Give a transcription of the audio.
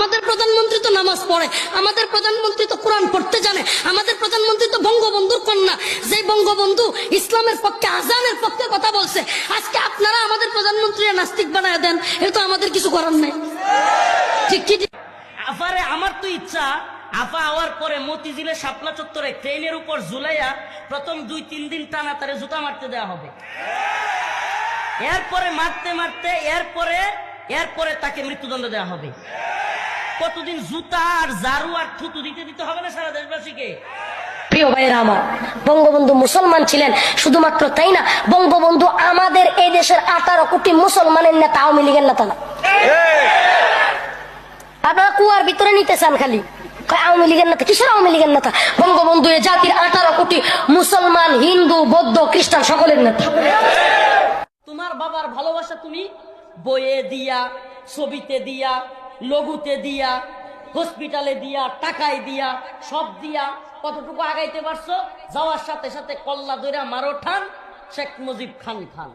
আমাদের প্রধানমন্ত্রী তো নামাজ পড়ে, আমাদের প্রধানমন্ত্রী তো কোরআন পড়তে জানে, আমাদের প্রধানমন্ত্রী তো বঙ্গবন্ধুর কন্যা। যে বঙ্গবন্ধু ইসলামের পক্ষে, আজানের পক্ষে কথা বলছে, আজকে আপনারা আমাদের প্রধানমন্ত্রী নাস্তিক বানায় দেন এটা তো আমাদের কিছু করার নেই। ঠিক কি আফারে, আমার তো ইচ্ছা, আফা হওয়ার পরে মতিঝিলে শাপলা চত্বরে ট্রেনের উপর ঝুলাইয়া প্রথম দুই, তিন দিন টানা তারে জুতা মারতে দেওয়া হবে। এরপরে মারতে মারতে, এরপরে এরপরে তাকে মৃত্যুদণ্ড দেওয়া হবে। কতদিন জুতা আর ঝাড়ু আর থুতু দিতে দিতে হবে না সারা দেশবাসীকে? প্রিয় ভাইয়েরা আমার বঙ্গবন্ধু মুসলমান ছিলেন শুধুমাত্র তাই না? বঙ্গবন্ধু আমাদের এই দেশের আঠারো কোটি মুসলমানের নেতা আওয়ামী লীগের নেতা না। আপনারা কুয়ার ভিতরে নিতে চান খালি আওয়ামী লীগের নেতা? কিসের আওয়ামী লীগের নেতা? বঙ্গবন্ধু এ জাতির আঠারো কোটি মুসলমান হিন্দু বৌদ্ধ খ্রিস্টান সকলের নেতা। তোমার বাবার ভালোবাসা তুমি বইয়ে দিয়া ছবিতে দিয়া লঘুতে দিয়া, হসপিটালে দিয়া, টাকায় দিয়া, সব দিয়া, কতটুকু আগাইতে পারছ? যাওয়ার সাথে সাথে কল্লা দইরা মারো ঠান, শেখ মুজিব খান খান।